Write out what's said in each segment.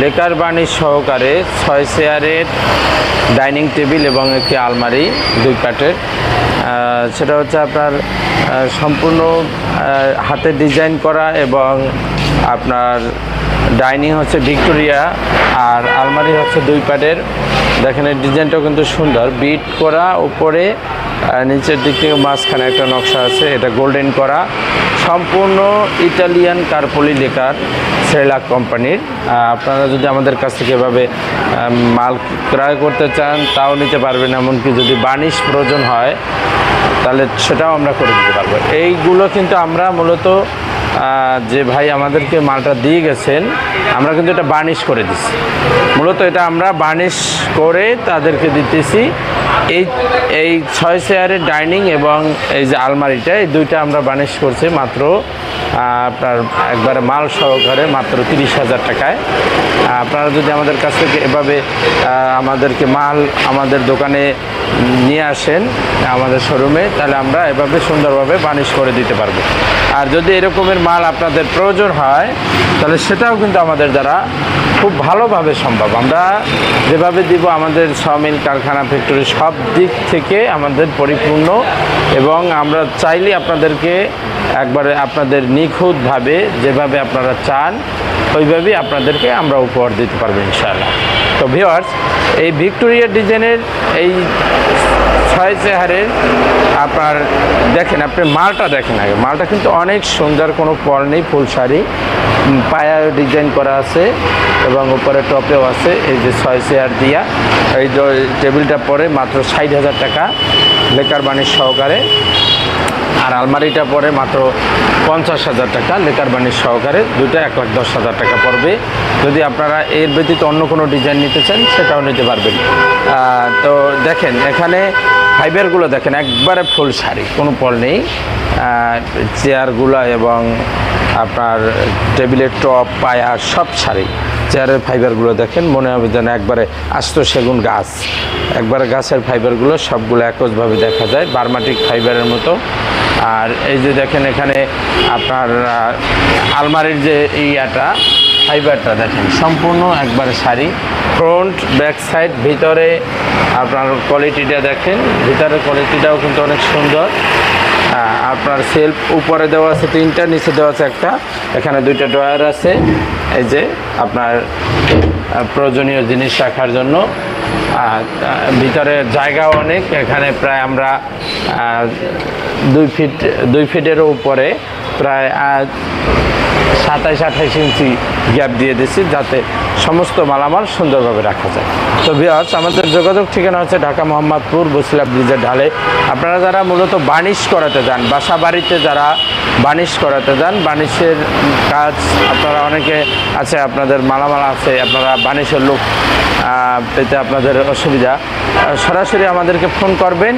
Lacquer বাণী সহকারে ছয় চেয়ারের ডাইনিং টেবিল এবং একটি আলমারি, দুই কাঠের। সেটা হচ্ছে আপনার সম্পূর্ণ হাতে ডিজাইন করা এবং আপনার ডাইনিং হচ্ছে ভিক্টোরিয়া আর আলমারি হচ্ছে দুই পাটের। দেখেন, এই ডিজাইনটাও কিন্তু সুন্দর। বিট করা উপরে নিচের দিক থেকে মাঝখানে একটা নকশা আছে, এটা গোল্ডেন করা। সম্পূর্ণ ইটালিয়ান কার্পলি লেকার সেলাক কোম্পানির। আপনারা যদি আমাদের কাছ থেকে এভাবে মাল ক্রয় করতে চান, তাও নিতে পারবেন। এমনকি যদি বানিশ প্রয়োজন হয়, তাহলে সেটাও আমরা করে দিতে পারব। এইগুলো কিন্তু আমরা মূলত যে ভাই আমাদেরকে মালটা দিয়ে গেছেন, আমরা কিন্তু এটা বার্নিশ করে দিচ্ছি মূলত এটা আমরা বার্নিশ করে তাদেরকে দিতেছি। এই এই ছয় চেয়ারের ডাইনিং এবং এই যে আলমারিটা, এই দুইটা আমরা বার্নিশ করছি মাত্র আপনার একবারে মাল সহকারে মাত্র তিরিশ হাজার টাকায়। আপনারা যদি আমাদের কাছ থেকে এভাবে আমাদেরকে মাল আমাদের দোকানে নিয়ে আসেন, আমাদের শোরুমে, তাহলে আমরা এভাবে সুন্দরভাবে বানিশ করে দিতে পারব। আর যদি এরকমের মাল আপনাদের প্রয়োজন হয়, তাহলে সেটাও কিন্তু আমাদের দ্বারা খুব ভালোভাবে সম্ভব। আমরা যেভাবে দিব আমাদের সমিল কারখানা, ফ্যাক্টরি সব দিক থেকে আমাদের পরিপূর্ণ এবং আমরা চাইলে আপনাদেরকে একবারে আপনাদের নিখুঁতভাবে যেভাবে আপনারা চান, ওইভাবেই আপনাদেরকে আমরা উপহার দিতে পারব ইনশাআল্লাহ। তো ভিওয়ার্স এই ভিক্টোরিয়া ডিজাইনের এই ছয় চেহারের আপনার দেখেন আপনি মালটা দেখেন আগে। মালটা কিন্তু অনেক সুন্দর কোনো পল নেই ফুল শাড়ি। উম, পায়া ডিজাইন করা আছে এবং উপরে টপেও আছে এই যে ছয় চেয়ার দিয়া। এই টেবিলটা পরে মাত্র ষাট হাজার টাকা লেকার বাণিজ্য সহকারে। আর আলমারিটা পড়ে মাত্র পঞ্চাশ হাজার টাকা, লেকার সহকারে দুইটা এক লাখ দশ হাজার টাকা পড়বে। যদি আপনারা এর ব্যতীত অন্য কোনো ডিজাইন নিতে চান, সেটাও নিতে পারবেন। তো দেখেন, এখানে ফাইবারগুলো দেখেন, একবারে ফুল শাড়ি, কোনো পল নেই। চেয়ারগুলো এবং আপনার টেবিলের টপ, পায়া, সব শাড়ি। চেয়ারের ফাইবারগুলো দেখেন, মনে হবে যেন একবারে আস্ত সেগুন গাছ। একবারে গাছের ফাইবারগুলো সবগুলো একজভাবে দেখা যায়, বার্মাটিক ফাইবারের মতো। আর এই যে দেখেন এখানে আপনার আলমারির যে ইয়াটা, ফাইবারটা দেখেন, সম্পূর্ণ একবারে শাড়ি ফ্রন্ট, ব্যাক সাইড, ভিতরে আপনার কোয়ালিটিটা দেখেন, ভিতরের কোয়ালিটিটাও কিন্তু অনেক সুন্দর। আপনার সেলফ উপরে দেওয়া আছে তিনটা, নিচে দেওয়া আছে একটা। এখানে দুইটা ড্রয়ার আছে। এই যে আপনার প্রয়োজনীয় জিনিস রাখার জন্য। ভিতরে জায়গা অনেক, এখানে প্রায় আমরা দুই ফিট, দুই ফিটেরও উপরে প্রায় সাতাইশ, আঠাইশ ইঞ্চি গ্যাপ দিয়ে দিচ্ছি যাতে সমস্ত মালামাল সুন্দরভাবে রাখা যায়। তো বিয়ার্স আমাদের যোগাযোগ ঠিকানা হচ্ছে ঢাকা মোহাম্মদপুর, বসিলা ব্রিজের ঢালে। আপনারা যারা মূলত বানিশ করাতে যান, বাসা বাড়িতে যারা বানিশ করাতে যান, বানিশের কাজ আপনারা অনেকে আছে, আপনাদের মালামাল আছে, আপনারা বানিশের লোক পেতে আপনাদের অসুবিধা। সরাসরি আমাদেরকে ফোন করবেন,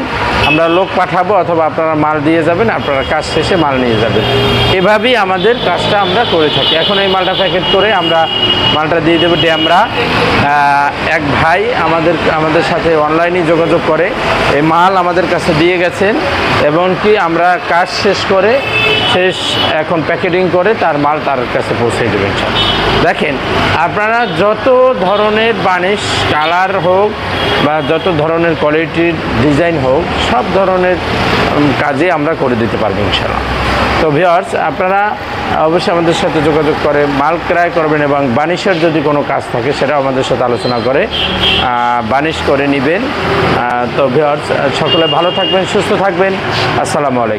আমরা লোক পাঠাবো অথবা আপনারা মাল দিয়ে যাবেন, আপনারা কাজ শেষে মাল নিয়ে যাবেন। এভাবেই আমাদের কাজটা আমরা করে থাকি। এখন এই মালটা প্যাকেট করে আমরা মালটা দিয়ে দেবো ড্যামরা। এক ভাই আমাদের আমাদের সাথে অনলাইনে যোগাযোগ করে। এই মাল আমাদের কাছে দিয়ে গেছেন এবং কি আমরা কাজ শেষ করে শেষ এখন প্যাকেটিং করে তার মাল তার কাছে পৌঁছে দেবেন দেখেন, আপনারা যত ধরনের বানিশ, কালার হোক বা যত ধরনের কোয়ালিটির ডিজাইন হোক, সব ধরনের কাজে আমরা করে দিতে পারব ইনশাল্লাহ তো ভিওয়ার্স আপনারা অবশ্যই আমাদের সাথে যোগাযোগ করে, মাল ক্রয় করবেন এবং বানিশের যদি কোনো কাজ থাকে সেটা আমাদের সাথে আলোচনা করে বানিশ করে নেবেন। তো সকলে ভালো থাকবেন, সুস্থ থাকবেন। আসসালামু আলাইকুম।